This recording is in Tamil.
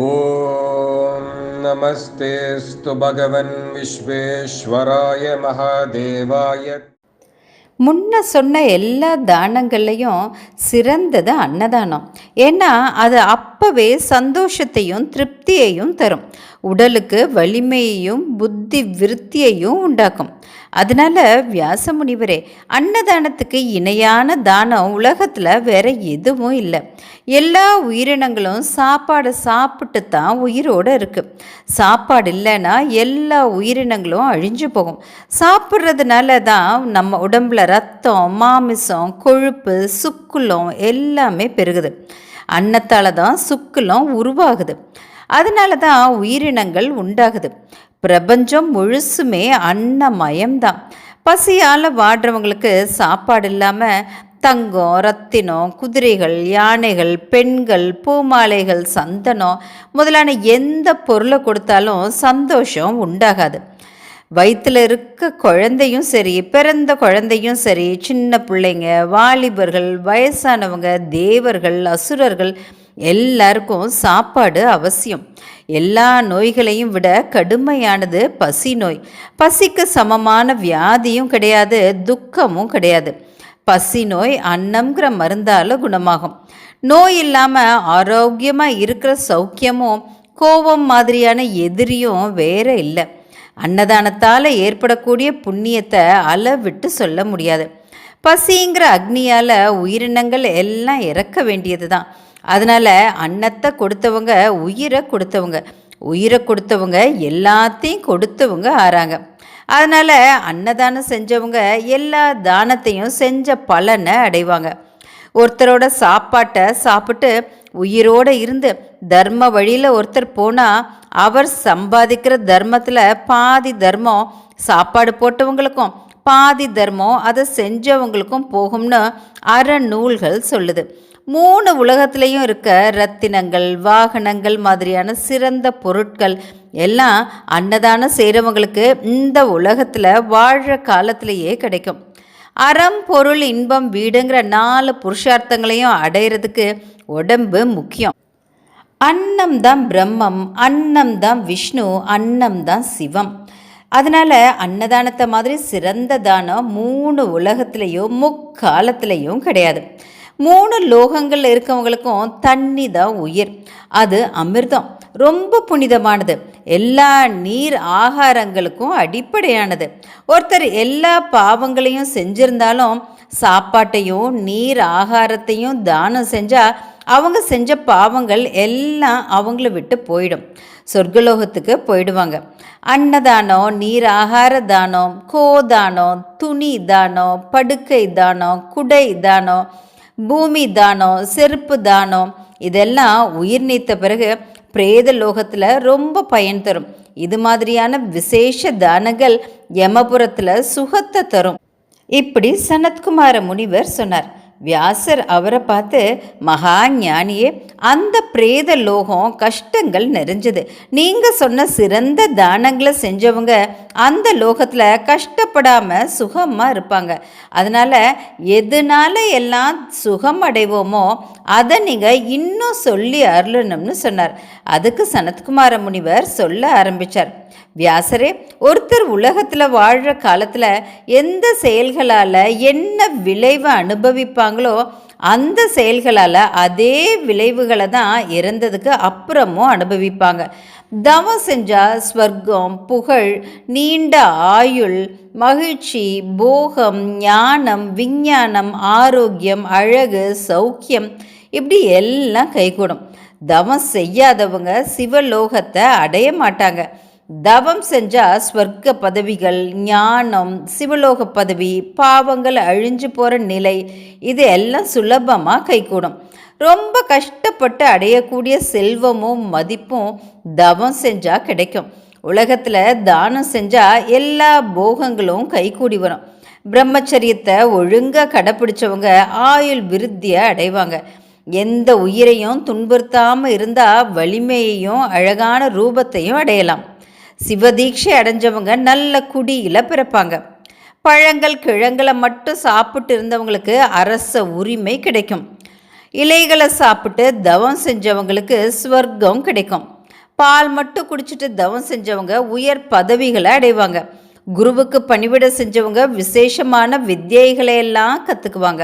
ॐ நமஸ்தேஸ்து பகவன் விஸ்வேஸ்வராய மகாதேவாய. முன்ன சொன்ன எல்லா தானங்கள்லையும் சிறந்தது அன்னதானம். ஏன்னா அது அப்பவே சந்தோஷத்தையும் திருப்தியையும் தரும். உடலுக்கு வலிமையையும் புத்தி விருத்தியையும் உண்டாக்கும். அதனால வியாச முனிவரே அன்னதானத்துக்கு இணையான தானம் உலகத்தில் வேற எதுவும் இல்லை. எல்லா உயிரினங்களும் சாப்பாடு சாப்பிட்டு தான் உயிரோடு இருக்குது சாப்பாடு இல்லைன்னா எல்லா உயிரினங்களும் அழிஞ்சு போகும். சாப்பிட்றதுனால தான் நம்ம உடம்புல ரத்தம் மாமிசம் கொழுப்பு சுக்குலம் எல்லாமே பெருகுது. அன்னத்தால் தான் சுக்குலம் உருவாகுது. அதனால தான் உயிரினங்கள் உண்டாகுது. பிரபஞ்சம் முழுசுமே அன்னமயம்தான். பசியால் வாடுறவங்களுக்கு சாப்பாடு இல்லாமல் தங்கம் ரத்தினம் குதிரைகள் யானைகள் பெண்கள் பூமாலைகள் சந்தனம் முதலான எந்த பொருளை கொடுத்தாலும் சந்தோஷம் உண்டாகாது. வயிற்றில் இருக்க குழந்தையும் சரி பிறந்த குழந்தையும் சரி சின்ன பிள்ளைங்க வாலிபர்கள் வயசானவங்க தேவர்கள் அசுரர்கள் எல்லாருக்கும் சாப்பாடு அவசியம். எல்லா நோய்களையும் விட கடுமையானது பசி நோய். பசிக்கு சமமான வியாதியும் கிடையாது துக்கமும் கிடையாது. பசி நோய் அன்னம்ங்கிற மருந்தால் குணமாகும். நோய் இல்லாமல் ஆரோக்கியமாக இருக்கிற சௌக்கியமும் கோபம் மாதிரியான எதிரியும் வேற இல்லை. அன்னதானத்தால் ஏற்படக்கூடிய புண்ணியத்தை அளவிட்டு சொல்ல முடியாது. பசிங்கிற அக்னியால் உயிரினங்கள் எல்லாம் இறக்க வேண்டியது தான் அதனால் அன்னத்தை கொடுத்தவங்க உயிரை கொடுத்தவங்க. உயிரை கொடுத்தவங்க எல்லாத்தையும் கொடுத்தவங்க ஆறாங்க. அதனால் அன்னதானம் செஞ்சவங்க எல்லா தானத்தையும் செஞ்ச பலனை அடைவாங்க. ஒருத்தரோட சாப்பாட்டை சாப்பிட்டு உயிரோடு இருந்து தர்ம வழியில் ஒருத்தர் போனால் அவர் சம்பாதிக்கிற தர்மத்தில் பாதி தர்மம் சாப்பாடு போட்டவங்களுக்கும் பாதி தர்மம் அதை செஞ்சவங்களுக்கும் போகும்னு அறநூல்கள் சொல்லுது. மூணு உலகத்துலேயும் இருக்க ரத்தினங்கள் வாகனங்கள் மாதிரியான சிறந்த பொருட்கள் எல்லாம் அன்னதானம் செய்கிறவங்களுக்கு இந்த உலகத்தில் வாழ்கிற காலத்திலேயே கிடைக்கும். அறம் பொருள் இன்பம் வீடுங்கிற நாலு புருஷார்த்தங்களையும் அடையிறதுக்கு உடம்பு முக்கியம். அன்னம் தான் பிரம்மம் அன்னம் தான் விஷ்ணு அன்னம் தான் சிவம். அதனால் அன்னதானத்தை மாதிரி சிறந்த தானம் மூணு உலகத்துலேயும் முக்காலத்துலேயும் கிடையாது. மூணு லோகங்கள் இருக்கவங்களுக்கும் தண்ணி தான் உயிர். அது அமிர்தம். ரொம்ப புனிதமானது. எல்லா நீர் ஆகாரங்களுக்கும் அடிப்படையானது. ஒருத்தர் எல்லா பாவங்களையும் செஞ்சிருந்தாலும் சாப்பாட்டையும் நீர் ஆகாரத்தையும் தானம் செஞ்சால் அவங்க செஞ்ச பாவங்கள் எல்லாம் அவங்கள விட்டு போயிடும். சொர்க்கலோகத்துக்கு போயிடுவாங்க. அன்னதானம் நீர் ஆகார தானம் கோதானம் துணி தானம் படுக்கை தானம் குடை தானம் பூமி தானம் செருப்பு தானம் இதெல்லாம் உயிர் நீத்த பிறகு பிரேத லோகத்தில் ரொம்ப பயன் தரும். இது மாதிரியான விசேஷ தானங்கள் யமபுரத்தில் சுகத்தை தரும். இப்படி சனத்குமார முனிவர் சொன்னார். வியாசர் அவரை பார்த்து மகா ஞானியே அந்த பிரேத லோகம் கஷ்டங்கள் நிறைஞ்சது நீங்கள் சொன்ன சிறந்த தானங்களை செஞ்சவங்க அந்த லோகத்தில் கஷ்டப்படாமல் சுகமாக இருப்பாங்க. அதனால் எதனால எல்லாம் சுகம் அடைவோமோ அதை நீங்கள் இன்னும் சொல்லி அருளணும்னு சொன்னார். அதுக்கு சனத்குமார முனிவர் சொல்ல ஆரம்பித்தார் வியாசரே ஒருத்தர் உலகத்தில் வாழ்கிற காலத்தில் எந்த செயல்களால் என்ன விளைவை அனுபவிப்பாங்களோ அந்த செயல்களால் அதே விளைவுகளை தான் இறந்ததுக்கு அப்புறமும் அனுபவிப்பாங்க. தவம் செஞ்சால் ஸ்வர்க்கம் புகழ் நீண்ட ஆயுள் மகிழ்ச்சி போகம் ஞானம் விஞ்ஞானம் ஆரோக்கியம் அழகு சௌக்கியம் இப்படி எல்லாம் கைகூடும். தவம் செய்யாதவங்க சிவலோகத்தை அடைய மாட்டாங்க. தவம் செஞ்சால் ஸ்வர்க்க பதவிகள் ஞானம் சிவலோக பதவி பாவங்கள் அழிஞ்சு போகிற நிலை இது எல்லாம் சுலபமாக கைகூடும். ரொம்ப கஷ்டப்பட்டு அடையக்கூடிய செல்வமும் மதிப்பும் தவம் செஞ்சால் கிடைக்கும். உலகத்தில் தானம் செஞ்சால் எல்லா போகங்களும் கைகூடி வரும். பிரம்மச்சரியத்தை ஒழுங்காக கடைப்பிடிச்சவங்க ஆயுள் விருத்தியை அடைவாங்க. எந்த உயிரையும் துன்புறுத்தாமல் இருந்தால் வலிமையையும் அழகான ரூபத்தையும் அடையலாம். சிவதீட்சை அடைஞ்சவங்க நல்ல குடியில் பிறப்பாங்க. பழங்கள் கிழங்களை மட்டும் சாப்பிட்டு இருந்தவங்களுக்கு அரச உரிமை கிடைக்கும். இலைகளை சாப்பிட்டு தவம் செஞ்சவங்களுக்கு ஸ்வர்க்கம் கிடைக்கும். பால் மட்டும் குடிச்சிட்டு தவம் செஞ்சவங்க உயர் பதவிகளை அடைவாங்க. குருவுக்கு பணிவிட செஞ்சவங்க விசேஷமான வித்தியைகளை எல்லாம் கற்றுக்குவாங்க